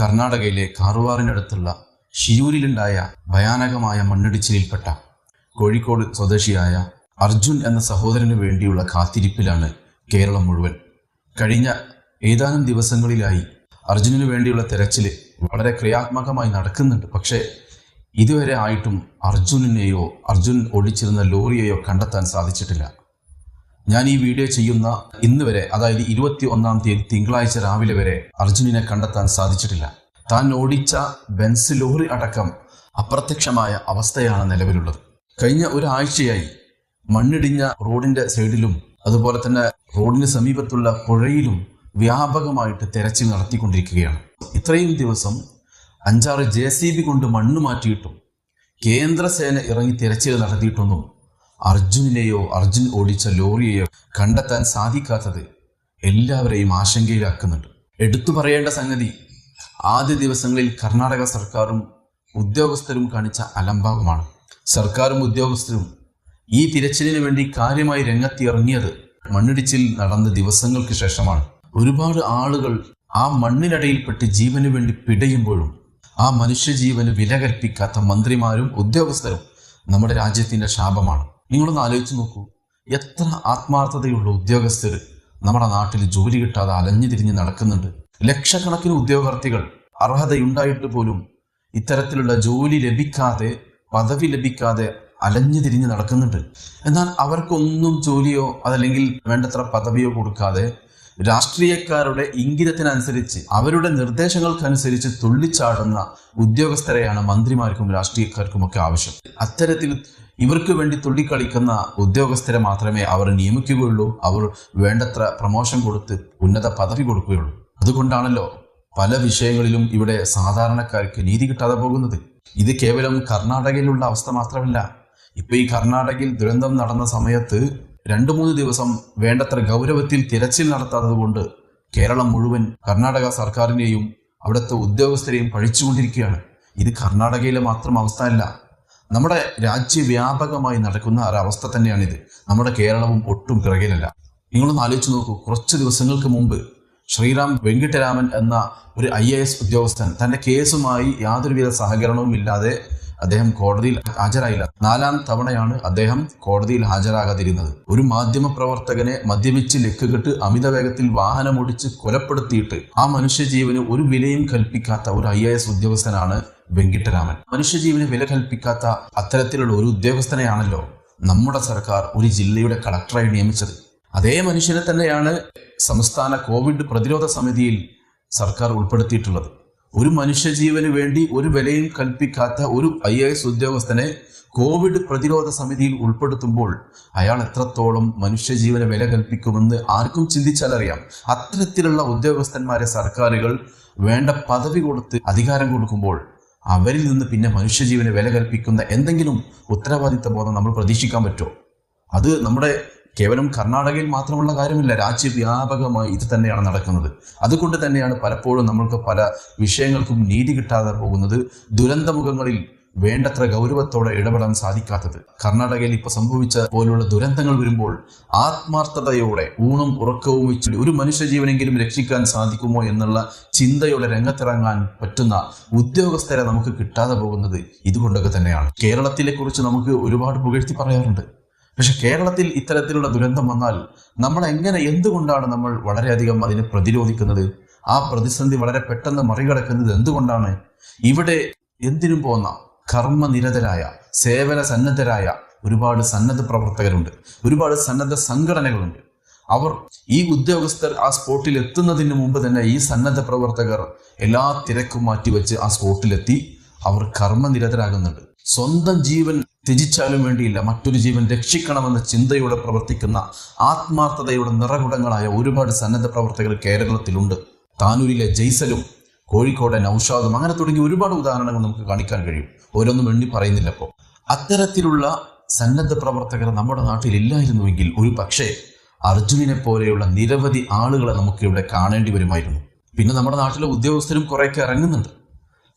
കർണാടകയിലെ കാറുവാറിനടുത്തുള്ള ഷിയൂരിലുണ്ടായ ഭയാനകമായ മണ്ണിടിച്ചിലിൽപ്പെട്ട കോഴിക്കോട് സ്വദേശിയായ അർജുൻ എന്ന സഹോദരന് വേണ്ടിയുള്ള കാത്തിരിപ്പിലാണ് കേരളം മുഴുവൻ. കഴിഞ്ഞ ഏതാനും ദിവസങ്ങളിലായി അർജുനു വേണ്ടിയുള്ള തെരച്ചിൽ വളരെ ക്രിയാത്മകമായി നടക്കുന്നുണ്ട്. പക്ഷേ ഇതുവരെ ആയിട്ടും അർജുനനെയോ അർജുൻ ഓടിച്ചിരുന്ന ലോറിയെയോ കണ്ടെത്താൻ സാധിച്ചിട്ടില്ല. ഞാൻ ഈ വീഡിയോ ചെയ്യുന്ന ഇന്ന് വരെ അതായത് ഇരുപത്തി ഒന്നാം തീയതി തിങ്കളാഴ്ച രാവിലെ വരെ അർജുനനെ കണ്ടെത്താൻ സാധിച്ചിട്ടില്ല. താൻ ഓടിച്ച ബെൻസ് ലോറി അടക്കം അപ്രത്യക്ഷമായ അവസ്ഥയാണ് നിലവിലുള്ളത്. കഴിഞ്ഞ ഒരാഴ്ചയായി മണ്ണിടിഞ്ഞ റോഡിന്റെ സൈഡിലും അതുപോലെ തന്നെ റോഡിന് സമീപത്തുള്ള പുഴയിലും വ്യാപകമായിട്ട് തെരച്ചിൽ നടത്തിക്കൊണ്ടിരിക്കുകയാണ്. ഇത്രയും ദിവസം അഞ്ചാറ് ജെ സി ബി കൊണ്ട് മണ്ണ് മാറ്റിയിട്ടും കേന്ദ്രസേന ഇറങ്ങി തിരച്ചിൽ നടത്തിയിട്ടൊന്നും അർജുനെയോ അർജുൻ ഓടിച്ച ലോറിയെയോ കണ്ടെത്താൻ സാധിക്കാത്തത് എല്ലാവരെയും ആശങ്കയിലാക്കുന്നുണ്ട്. എടുത്തു പറയേണ്ട സംഗതി ആദ്യ ദിവസങ്ങളിൽ കർണാടക സർക്കാരും ഉദ്യോഗസ്ഥരും കാണിച്ച അലംഭാവമാണ്. സർക്കാരും ഉദ്യോഗസ്ഥരും ഈ തിരച്ചിലിന് വേണ്ടി കാര്യമായി രംഗത്തിറങ്ങിയത് മണ്ണിടിച്ചിൽ നടന്ന ദിവസങ്ങൾക്ക് ശേഷമാണ്. ഒരുപാട് ആളുകൾ ആ മണ്ണിനടയിൽപ്പെട്ട് ജീവന് വേണ്ടി പിടയുമ്പോഴും ആ മനുഷ്യജീവന് വില കൽപ്പിക്കാത്ത മന്ത്രിമാരും ഉദ്യോഗസ്ഥരും നമ്മുടെ രാജ്യത്തിന്റെ ശാപമാണ്. നിങ്ങളൊന്ന് ആലോചിച്ച് നോക്കൂ. എത്ര ആത്മാർത്ഥതയുള്ള ഉദ്യോഗസ്ഥർ നമ്മുടെ നാട്ടിൽ ജോലി കിട്ടാതെ അലഞ്ഞു തിരിഞ്ഞ് നടക്കുന്നുണ്ട്. ലക്ഷക്കണക്കിന് ഉദ്യോഗാർത്ഥികൾ അർഹതയുണ്ടായിട്ട് പോലും ഇത്തരത്തിലുള്ള ജോലി ലഭിക്കാതെ പദവി ലഭിക്കാതെ അലഞ്ഞു തിരിഞ്ഞ് നടക്കുന്നുണ്ട്. എന്നാൽ അവർക്കൊന്നും ജോലിയോ അതല്ലെങ്കിൽ വേണ്ടത്ര പദവിയോ കൊടുക്കാതെ രാഷ്ട്രീയക്കാരുടെ ഇംഗിതത്തിനനുസരിച്ച് അവരുടെ നിർദ്ദേശങ്ങൾക്കനുസരിച്ച് തുള്ളിച്ചാടുന്ന ഉദ്യോഗസ്ഥരെയാണ് മന്ത്രിമാർക്കും രാഷ്ട്രീയക്കാർക്കും ഒക്കെ ആവശ്യം. അത്തരത്തിൽ ഇവർക്ക് വേണ്ടി തുള്ളിക്കളിക്കുന്ന ഉദ്യോഗസ്ഥരെ മാത്രമേ അവർ നിയമിക്കുകയുള്ളൂ. അവർ വേണ്ടത്ര പ്രമോഷൻ കൊടുത്ത് ഉന്നത പദവി കൊടുക്കുകയുള്ളൂ. അതുകൊണ്ടാണല്ലോ പല വിഷയങ്ങളിലും ഇവിടെ സാധാരണക്കാർക്ക് നീതി കിട്ടാതെ പോകുന്നത്. ഇത് കേവലം കർണാടകയിലുള്ള അവസ്ഥ മാത്രമല്ല. ഇപ്പൊ ഈ കർണാടകയിൽ ദുരന്തം നടന്ന സമയത്ത് രണ്ടു മൂന്ന് ദിവസം വേണ്ടത്ര ഗൗരവത്തിൽ തിരച്ചിൽ നടത്താത്തത് കൊണ്ട് കേരളം മുഴുവൻ കർണാടക സർക്കാരിനെയും അവിടുത്തെ ഉദ്യോഗസ്ഥരെയും പഴിച്ചുകൊണ്ടിരിക്കുകയാണ്. ഇത് കർണാടകയിലെ മാത്രം അവസ്ഥയല്ല നമ്മുടെ രാജ്യവ്യാപകമായി നടക്കുന്ന ഒരവസ്ഥ തന്നെയാണിത്. നമ്മുടെ കേരളവും ഒട്ടും പിറകിലല്ല. നിങ്ങളൊന്ന് ആലോചിച്ച് നോക്കൂ. കുറച്ച് ദിവസങ്ങൾക്ക് മുമ്പ് ശ്രീറാം വെങ്കിട്ടരാമൻ എന്ന ഒരു ഐ എ എസ് ഉദ്യോഗസ്ഥൻ തന്റെ കേസുമായി യാതൊരുവിധ സഹകരണവും ഇല്ലാതെ അദ്ദേഹം കോടതിയിൽ ഹാജരായില്ല. നാലാം തവണയാണ് അദ്ദേഹം കോടതിയിൽ ഹാജരാകാതിരുന്നത്. ഒരു മാധ്യമ പ്രവർത്തകനെ മദ്യപിച്ച് ലക്കുകെട്ട് അമിത വേഗത്തിൽ വാഹനമോടിച്ച് കൊലപ്പെടുത്തിയിട്ട് ആ മനുഷ്യജീവന് ഒരു വിലയും കൽപ്പിക്കാത്ത ഒരു ഐ ഉദ്യോഗസ്ഥനാണ് വെങ്കിട്ടരാമൻ. മനുഷ്യജീവന് വില കൽപ്പിക്കാത്ത അത്തരത്തിലുള്ള ഒരു ഉദ്യോഗസ്ഥനെയാണല്ലോ നമ്മുടെ സർക്കാർ ഒരു ജില്ലയുടെ കളക്ടറായി നിയമിച്ചത്. അതേ മനുഷ്യനെ തന്നെയാണ് സംസ്ഥാന കോവിഡ് പ്രതിരോധ സമിതിയിൽ സർക്കാർ ഉൾപ്പെടുത്തിയിട്ടുള്ളത്. ഒരു മനുഷ്യജീവന് വേണ്ടി ഒരു വിലയും കൽപ്പിക്കാത്ത ഒരു ഐ എ എസ് ഉദ്യോഗസ്ഥനെ കോവിഡ് പ്രതിരോധ സമിതിയിൽ ഉൾപ്പെടുത്തുമ്പോൾ അയാൾ എത്രത്തോളം മനുഷ്യജീവന് വില കൽപ്പിക്കുമെന്ന് ആർക്കും ചിന്തിച്ചാലറിയാം. അത്തരത്തിലുള്ള ഉദ്യോഗസ്ഥന്മാരെ സർക്കാരുകൾ വേണ്ട പദവി കൊടുത്ത് അധികാരം കൊടുക്കുമ്പോൾ അവരിൽ നിന്ന് പിന്നെ മനുഷ്യജീവന് വില കൽപ്പിക്കുന്ന എന്തെങ്കിലും ഉത്തരവാദിത്ത ബോധം നമ്മൾ പ്രതീക്ഷിക്കാൻ പറ്റുമോ? അത് നമ്മുടെ കേവലം കർണാടകയിൽ മാത്രമുള്ള കാര്യമില്ല രാജ്യവ്യാപകമായി ഇത് തന്നെയാണ് നടക്കുന്നത്. അതുകൊണ്ട് തന്നെയാണ് പലപ്പോഴും നമ്മൾക്ക് പല വിഷയങ്ങൾക്കും നീതി കിട്ടാതെ പോകുന്നത് ദുരന്തമുഖങ്ങളിൽ വേണ്ടത്ര ഗൗരവത്തോടെ ഇടപെടാൻ സാധിക്കാത്തത്. കർണാടകയിൽ ഇപ്പൊ സംഭവിച്ച പോലുള്ള ദുരന്തങ്ങൾ വരുമ്പോൾ ആത്മാർത്ഥതയോടെ ഊണും ഉറക്കവും വെച്ച് ഒരു മനുഷ്യജീവനെങ്കിലും രക്ഷിക്കാൻ സാധിക്കുമോ എന്നുള്ള ചിന്തയോടെ രംഗത്തിറങ്ങാൻ പറ്റുന്ന ഉദ്യോഗസ്ഥരെ നമുക്ക് കിട്ടാതെ പോകുന്നത് ഇതുകൊണ്ടൊക്കെ തന്നെയാണ്. കേരളത്തിലെ കുറിച്ച് നമുക്ക് ഒരുപാട് പുകഴ്ത്തി പറയാറുണ്ട്. പക്ഷെ കേരളത്തിൽ ഇത്തരത്തിലുള്ള ദുരന്തം വന്നാൽ നമ്മൾ എങ്ങനെ എന്തുകൊണ്ടാണ് നമ്മൾ വളരെയധികം അതിനെ പ്രതിരോധിക്കുന്നത്? ആ പ്രതിസന്ധി വളരെ പെട്ടെന്ന് മറികടക്കുന്നത് എന്തുകൊണ്ടാണ്? ഇവിടെ എന്തിനും പോന്ന കർമ്മനിരതരായ സേവന സന്നദ്ധരായ ഒരുപാട് സന്നദ്ധ പ്രവർത്തകരുണ്ട്. ഒരുപാട് സന്നദ്ധ സംഘടനകളുണ്ട്. അവർ ഈ ഉദ്യോഗസ്ഥർ ആ സ്പോട്ടിൽ എത്തുന്നതിന് മുമ്പ് തന്നെ ഈ സന്നദ്ധ പ്രവർത്തകർ എല്ലാ തിരക്കും മാറ്റിവെച്ച് ആ സ്പോട്ടിലെത്തി അവർ കർമ്മനിരതരാകുന്നുണ്ട്. സ്വന്തം ജീവൻ ത്യജിച്ചാലും വേണ്ടിയില്ല. മറ്റൊരു ജീവൻ രക്ഷിക്കണമെന്ന ചിന്തയോടെ പ്രവർത്തിക്കുന്ന ആത്മാർത്ഥതയുടെ നിറകുടങ്ങളായ ഒരുപാട് സന്നദ്ധ പ്രവർത്തകർ കേരളത്തിലുണ്ട്. താനൂരിലെ ജയ്സലും കോഴിക്കോടെ നൌഷാദും അങ്ങനെ തുടങ്ങി ഒരുപാട് ഉദാഹരണങ്ങൾ നമുക്ക് കാണിക്കാൻ കഴിയും. ഓരോന്നും എണ്ണി പറയുന്നില്ല അപ്പോൾ അത്തരത്തിലുള്ള സന്നദ്ധ പ്രവർത്തകർ നമ്മുടെ നാട്ടിൽ ഇല്ലായിരുന്നുവെങ്കിൽ ഒരു പക്ഷേ അർജുനനെ പോലെയുള്ള നിരവധി ആളുകളെ നമുക്ക് ഇവിടെ കാണേണ്ടി വരുമായിരുന്നു. പിന്നെ നമ്മുടെ നാട്ടിലെ ഉദ്യോഗസ്ഥരും കുറേയൊക്കെ ഇറങ്ങുന്നുണ്ട്.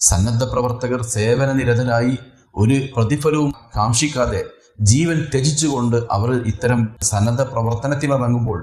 സന്നദ്ധ പ്രവർത്തകർ സേവന നിരതരായി ഒരു പ്രതിഫലവും കാക്ഷിക്കാതെ ജീവൻ ത്യജിച്ചുകൊണ്ട് അവർ ഇത്തരം സന്നദ്ധ പ്രവർത്തനത്തിനിറങ്ങുമ്പോൾ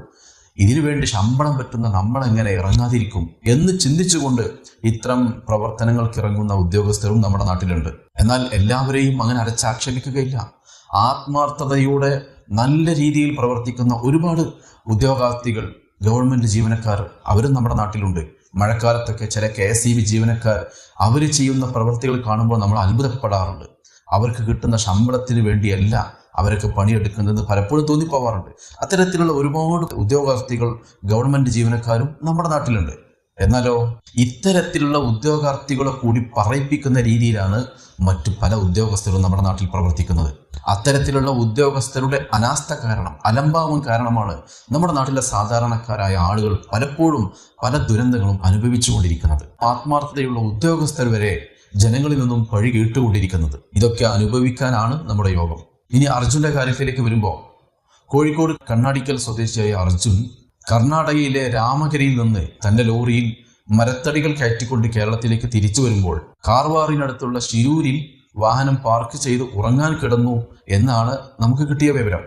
ഇതിനുവേണ്ടി ശമ്പളം പറ്റുന്ന നമ്മൾ എങ്ങനെ ഇറങ്ങാതിരിക്കും എന്ന് ചിന്തിച്ചുകൊണ്ട് ഇത്തരം പ്രവർത്തനങ്ങൾക്ക് ഇറങ്ങുന്ന ഉദ്യോഗസ്ഥരും നമ്മുടെ നാട്ടിലുണ്ട്. എന്നാൽ എല്ലാവരെയും അങ്ങനെ അരച്ചാക്ഷേപിക്കുകയില്ല. ആത്മാർത്ഥതയോടെ നല്ല രീതിയിൽ പ്രവർത്തിക്കുന്ന ഒരുപാട് ഉദ്യോഗാർത്ഥികൾ ഗവൺമെന്റ് ജീവനക്കാർ അവരും നമ്മുടെ നാട്ടിലുണ്ട്. മഴക്കാലത്തൊക്കെ ചില കെ എസ് ഇ ബി ജീവനക്കാർ അവർ ചെയ്യുന്ന പ്രവൃത്തികൾ കാണുമ്പോൾ നമ്മൾ അത്ഭുതപ്പെടാറുണ്ട്. അവർക്ക് കിട്ടുന്ന ശമ്പളത്തിന് വേണ്ടിയല്ല അവരൊക്കെ പണിയെടുക്കുന്നത് പലപ്പോഴും തോന്നിപ്പോവാറുണ്ട്. അത്തരത്തിലുള്ള ഒരുപാട് ഉദ്യോഗാർത്ഥികൾ ഗവൺമെന്റ് ജീവനക്കാരും നമ്മുടെ നാട്ടിലുണ്ട്. എന്നാലോ ഇത്തരത്തിലുള്ള ഉദ്യോഗാർത്ഥികളെ കൂടി പറയിപ്പിക്കുന്ന രീതിയിലാണ് മറ്റു പല ഉദ്യോഗസ്ഥരും നമ്മുടെ നാട്ടിൽ പ്രവർത്തിക്കുന്നത്. അത്തരത്തിലുള്ള ഉദ്യോഗസ്ഥരുടെ അനാസ്ഥ കാരണം അലംഭാവം കാരണമാണ് നമ്മുടെ നാട്ടിലെ സാധാരണക്കാരായ ആളുകൾ പലപ്പോഴും പല ദുരന്തങ്ങളും അനുഭവിച്ചുകൊണ്ടിരിക്കുന്നത്. ആത്മാർത്ഥതയുള്ള ഉദ്യോഗസ്ഥർ വരെ ജനങ്ങളിൽ നിന്നും പഴി കേട്ടുകൊണ്ടിരിക്കുന്നത്. ഇതൊക്കെ അനുഭവിക്കാനാണ് നമ്മുടെ യോഗം. ഇനി അർജുന്റെ കാര്യത്തിലേക്ക് വരുമ്പോൾ കോഴിക്കോട് കണ്ണാടിക്കൽ സ്വദേശിയായ അർജുൻ കർണാടകയിലെ രാമഗിരിയിൽ നിന്ന് തന്റെ ലോറിയിൽ മരത്തടികൾ കയറ്റിക്കൊണ്ട് കേരളത്തിലേക്ക് തിരിച്ചു വരുമ്പോൾ കാർവാറിനടുത്തുള്ള ശിരൂരിൽ വാഹനം പാർക്ക് ചെയ്ത് ഉറങ്ങാൻ കിടന്നു എന്നാണ് നമുക്ക് കിട്ടിയ വിവരം.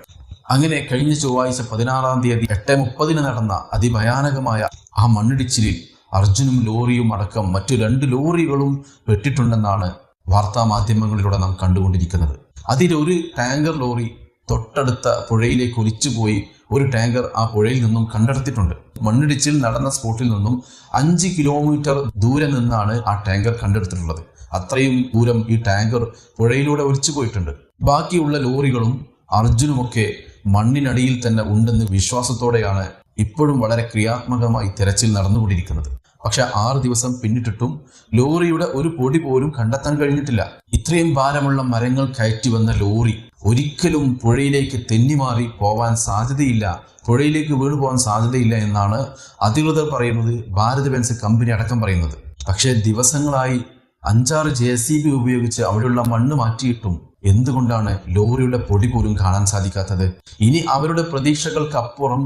അങ്ങനെ കഴിഞ്ഞ ചൊവ്വാഴ്ച പതിനാറാം തീയതി എട്ട് മുപ്പതിന് നടന്ന അതിഭയാനകമായ ആ മണ്ണിടിച്ചിലിൽ അർജുനും ലോറിയും അടക്കം മറ്റു രണ്ട് ലോറികളും പെട്ടിട്ടുണ്ടെന്നാണ് വാർത്താ മാധ്യമങ്ങളിലൂടെ നാം കണ്ടുകൊണ്ടിരിക്കുന്നത്. അതിലൊരു ടാങ്കർ ലോറി തൊട്ടടുത്ത പുഴയിലേക്ക് ഒലിച്ചുപോയി ഒരു ടാങ്കർ ആ പുഴയിൽ നിന്നും കണ്ടെടുത്തിട്ടുണ്ട്. മണ്ണിടിച്ചിൽ നടന്ന സ്പോട്ടിൽ നിന്നും അഞ്ച് കിലോമീറ്റർ ദൂരെ നിന്നാണ് ആ ടാങ്കർ കണ്ടെടുത്തിട്ടുള്ളത്. അത്രയും ദൂരം ഈ ടാങ്കർ പുഴയിലൂടെ ഒലിച്ചു പോയിട്ടുണ്ട്. ബാക്കിയുള്ള ലോറികളും അർജുനുമൊക്കെ മണ്ണിനടിയിൽ തന്നെ ഉണ്ടെന്ന് വിശ്വാസത്തോടെയാണ് ഇപ്പോഴും വളരെ ക്രിയാത്മകമായി തെരച്ചിൽ നടന്നുകൊണ്ടിരിക്കുന്നത്. പക്ഷെ ആറ് ദിവസം പിന്നിട്ടിട്ടും ലോറിയുടെ ഒരു പൊടി പോലും കണ്ടെത്താൻ കഴിഞ്ഞിട്ടില്ല. ഇത്രയും ഭാരമുള്ള മരങ്ങൾ കയറ്റി വന്ന ലോറി ഒരിക്കലും പുഴയിലേക്ക് തെന്നിമാറി പോവാൻ സാധ്യതയില്ല. പുഴയിലേക്ക് വീണു പോകാൻ സാധ്യതയില്ല എന്നാണ് അധികൃതർ പറയുന്നത് ഭാരത് ബെൻസ് കമ്പനി അടക്കം പറയുന്നത്. പക്ഷേ ദിവസങ്ങളായി അഞ്ചാറ് ജെ സി ബി ഉപയോഗിച്ച് അവിടെയുള്ള മണ്ണ് മാറ്റിയിട്ടും എന്തുകൊണ്ടാണ് ലോറിയുടെ പൊടി പോലും കാണാൻ സാധിക്കാത്തത്? ഇനി അവരുടെ പ്രതീക്ഷകൾക്കപ്പുറം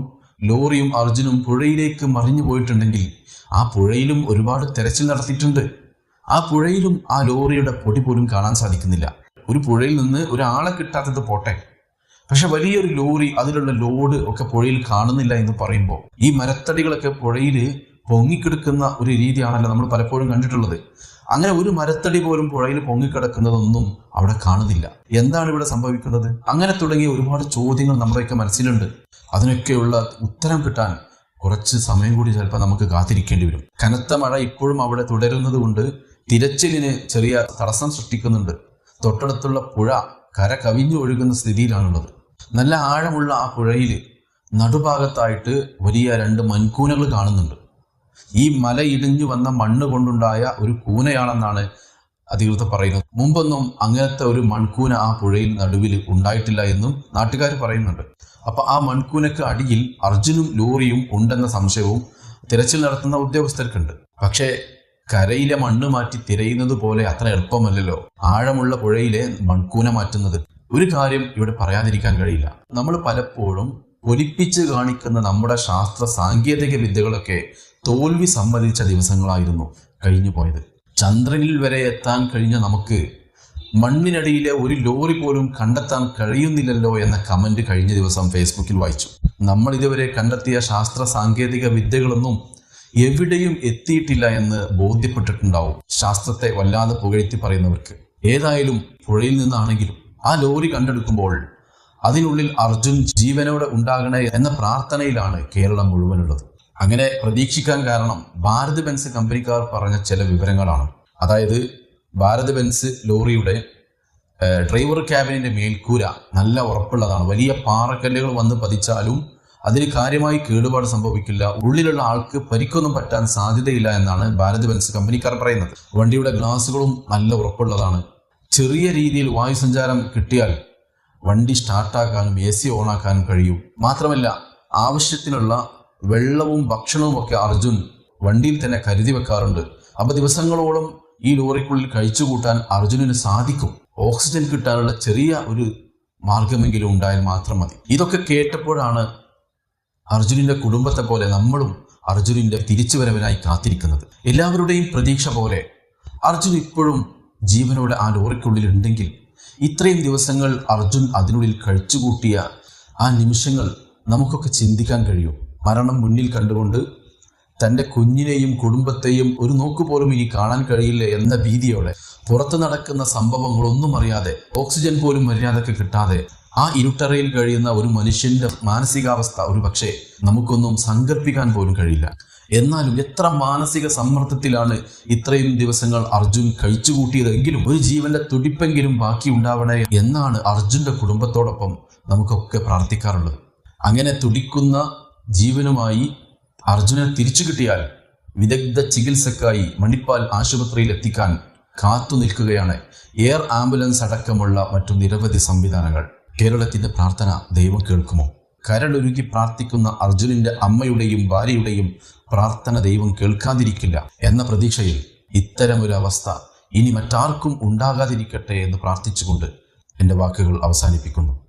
ലോറിയും അർജുനും പുഴയിലേക്ക് മറിഞ്ഞു പോയിട്ടുണ്ടെങ്കിൽ ആ പുഴയിലും ഒരുപാട് തെരച്ചിൽ നടത്തിയിട്ടുണ്ട്. ആ പുഴയിലും ആ ലോറിയുടെ പൊടി പോലും കാണാൻ സാധിക്കുന്നില്ല. ഒരു പുഴയിൽ നിന്ന് ഒരാളെ കിട്ടാത്തത് പോട്ടെ. പക്ഷെ വലിയൊരു ലോറി അതിലുള്ള ലോഡ് ഒക്കെ പുഴയിൽ കാണുന്നില്ല എന്ന് പറയുമ്പോൾ ഈ മരത്തടികളൊക്കെ പുഴയിൽ പൊങ്ങിക്കിടക്കുന്ന ഒരു രീതിയാണല്ലോ നമ്മൾ പലപ്പോഴും കണ്ടിട്ടുള്ളത്. അങ്ങനെ ഒരു മരത്തടി പോലും പുഴയിൽ പൊങ്ങിക്കിടക്കുന്നതൊന്നും അവിടെ കാണുന്നില്ല. എന്താണ് ഇവിടെ സംഭവിക്കുന്നത്? അങ്ങനെ തുടങ്ങിയ ഒരുപാട് ചോദ്യങ്ങൾ നമ്മുടെയൊക്കെ മനസ്സിലുണ്ട്. അതിനൊക്കെയുള്ള ഉത്തരം കിട്ടാൻ കുറച്ച് സമയം കൂടി ചിലപ്പോൾ നമുക്ക് കാത്തിരിക്കേണ്ടി വരും. കനത്ത മഴ ഇപ്പോഴും അവിടെ തുടരുന്നത് കൊണ്ട് തിരച്ചിലിന് ചെറിയ തടസ്സം സൃഷ്ടിക്കുന്നുണ്ട്. തൊട്ടടുത്തുള്ള പുഴ കര കവിഞ്ഞു ഒഴുകുന്ന സ്ഥിതിയിലാണുള്ളത്. നല്ല ആഴമുള്ള ആ പുഴയിൽ നടുഭാഗത്തായിട്ട് വലിയ രണ്ട് മൺകൂനകൾ കാണുന്നുണ്ട്. ഈ മല ഇടിഞ്ഞു വന്ന മണ്ണ് കൊണ്ടുണ്ടായ ഒരു കൂനയാണെന്നാണ് അധികൃതർ പറയുന്നത്. മുമ്പൊന്നും അങ്ങനത്തെ ഒരു മൺകൂന ആ പുഴയിൽ നടുവിൽ ഉണ്ടായിട്ടില്ല എന്നും നാട്ടുകാർ പറയുന്നുണ്ട്. അപ്പൊ ആ മൺകൂനക്ക് അടിയിൽ അർജുനും ലോറിയും ഉണ്ടെന്ന സംശയവും തിരച്ചിൽ നടത്തുന്ന ഉദ്യോഗസ്ഥർക്കുണ്ട്. പക്ഷേ കരയിലെ മണ്ണ് മാറ്റി തിരയുന്നത് പോലെ അത്ര എളുപ്പമല്ലല്ലോ. ആഴമുള്ള പുഴയിലെ മൺകൂന മാറ്റുന്നത്. ഒരു കാര്യം ഇവിടെ പറയാതിരിക്കാൻ കഴിയില്ല. നമ്മൾ പലപ്പോഴും ഒലിപ്പിച്ച് കാണിക്കുന്ന നമ്മുടെ ശാസ്ത്ര സാങ്കേതിക വിദ്യകളൊക്കെ തോൽവി സമ്മതിച്ച ദിവസങ്ങളായിരുന്നു കഴിഞ്ഞു പോയത്. ചന്ദ്രനിൽ വരെ എത്താൻ കഴിഞ്ഞ നമുക്ക് മണ്ണിനടിയിലെ ഒരു ലോറി പോലും കണ്ടെത്താൻ കഴിയുന്നില്ലല്ലോ എന്ന കമന്റ് കഴിഞ്ഞ ദിവസം ഫേസ്ബുക്കിൽ വായിച്ചു. നമ്മൾ ഇതുവരെ കണ്ടെത്തിയ ശാസ്ത്ര സാങ്കേതിക വിദ്യകളൊന്നും എവിടെയും എത്തിയിട്ടില്ല എന്ന് ബോധ്യപ്പെട്ടിട്ടുണ്ടാവും. ശാസ്ത്രത്തെ വല്ലാതെ പുകഴ്ത്തി പറയുന്നവർക്ക്. ഏതായാലും പുഴയിൽ നിന്നാണെങ്കിലും ആ ലോറി കണ്ടെടുക്കുമ്പോൾ അതിനുള്ളിൽ അർജുൻ ജീവനോടെ ഉണ്ടാകണേ എന്ന പ്രാർത്ഥനയിലാണ് കേരളം മുഴുവനുള്ളത്. അങ്ങനെ പ്രതീക്ഷിക്കാൻ കാരണം ഭാരത് ബെൻസ് കമ്പനിക്കാർ പറഞ്ഞ ചില വിവരങ്ങളാണ്. അതായത് ഭാരത് ബെൻസ് ലോറിയുടെ ഡ്രൈവർ ക്യാബിനിന്റെ മേൽക്കൂര നല്ല ഉറപ്പുള്ളതാണ്. വലിയ പാറക്കല്ലുകൾ വന്ന് പതിച്ചാലും അതിന് കാര്യമായി കേടുപാട് സംഭവിക്കില്ല. ഉള്ളിലുള്ള ആൾക്ക് പരിക്കൊന്നും പറ്റാൻ സാധ്യതയില്ല എന്നാണ് ഭാരത് ബെൻസ് കമ്പനിക്കാർ പറയുന്നത്. വണ്ടിയുടെ ഗ്ലാസുകളും നല്ല ഉറപ്പുള്ളതാണ്. ചെറിയ രീതിയിൽ വായുസഞ്ചാരം കിട്ടിയാൽ വണ്ടി സ്റ്റാർട്ടാക്കാനും എ സി ഓണാക്കാനും കഴിയും. മാത്രമല്ല ആവശ്യത്തിനുള്ള വെള്ളവും ഭക്ഷണവും ഒക്കെ അർജുൻ വണ്ടിയിൽ തന്നെ കരുതി വെക്കാറുണ്ട്. അപ്പൊ ദിവസങ്ങളോളം ഈ ലോറിക്കുള്ളിൽ കഴിച്ചുകൂട്ടാൻ അർജുനന് സാധിക്കും. ഓക്സിജൻ കിട്ടാനുള്ള ചെറിയ ഒരു മാർഗമെങ്കിലും ഉണ്ടായാൽ മാത്രം മതി. ഇതൊക്കെ കേട്ടപ്പോഴാണ് അർജുനന്റെ കുടുംബത്തെ പോലെ നമ്മളും അർജുനന്റെ തിരിച്ചുവരവിനായി കാത്തിരിക്കുന്നത്. എല്ലാവരുടെയും പ്രതീക്ഷ പോലെ അർജുൻ ഇപ്പോഴും ജീവനോടെ ആ ലോറിക്കുള്ളിൽ ഉണ്ടെങ്കിൽ ഇത്രയും ദിവസങ്ങൾ അർജുൻ അതിനുള്ളിൽ കഴിച്ചുകൂട്ടിയ ആ നിമിഷങ്ങൾ നമുക്കൊക്കെ ചിന്തിക്കാൻ കഴിയും. മരണം മുന്നിൽ കണ്ടുകൊണ്ട് തന്റെ കുഞ്ഞിനെയും കുടുംബത്തെയും ഒരു നോക്കുപോലും ഇനി കാണാൻ കഴിയില്ല എന്ന ഭീതിയോടെ പുറത്തു നടക്കുന്ന സംഭവങ്ങളൊന്നും അറിയാതെ ഓക്സിജൻ പോലും മര്യാദയ്ക്ക് കിട്ടാതെ ആ ഇരുട്ടറയിൽ കഴിയുന്ന ഒരു മനുഷ്യന്റെ മാനസികാവസ്ഥ ഒരു പക്ഷേ നമുക്കൊന്നും സങ്കല്പിക്കാൻ പോലും കഴിയില്ല. എന്നാലും എത്ര മാനസിക സമ്മർദ്ദത്തിലാണ് ഇത്രയും ദിവസങ്ങൾ അർജുൻ കഴിച്ചുകൂട്ടിയതെങ്കിലും ഒരു ജീവന്റെ തുടിപ്പെങ്കിലും ബാക്കി ഉണ്ടാവണേ എന്നാണ് അർജുന്റെ കുടുംബത്തോടൊപ്പം നമുക്കൊക്കെ പ്രാർത്ഥിക്കാറുള്ളത്. അങ്ങനെ തുടിക്കുന്ന ജീവനുമായി അർജുനെ തിരിച്ചു കിട്ടിയാൽ വിദഗ്ധ ചികിത്സക്കായി മണിപ്പാൽ ആശുപത്രിയിൽ എത്തിക്കാൻ കാത്തു നിൽക്കുകയാണ്. എയർ ആംബുലൻസ് അടക്കമുള്ള മറ്റു നിരവധി സംവിധാനങ്ങൾ. കേരളത്തിന്റെ പ്രാർത്ഥന ദൈവം കേൾക്കുമോ? കരളൊരുക്കി പ്രാർത്ഥിക്കുന്ന അർജുനന്റെ അമ്മയുടെയും ഭാര്യയുടെയും പ്രാർത്ഥന ദൈവം കേൾക്കാതിരിക്കില്ല എന്ന പ്രതീക്ഷയിൽ അവസ്ഥ ഇനി മറ്റാർക്കും ഉണ്ടാകാതിരിക്കട്ടെ എന്ന് പ്രാർത്ഥിച്ചുകൊണ്ട് എന്റെ വാക്കുകൾ അവസാനിപ്പിക്കുന്നു.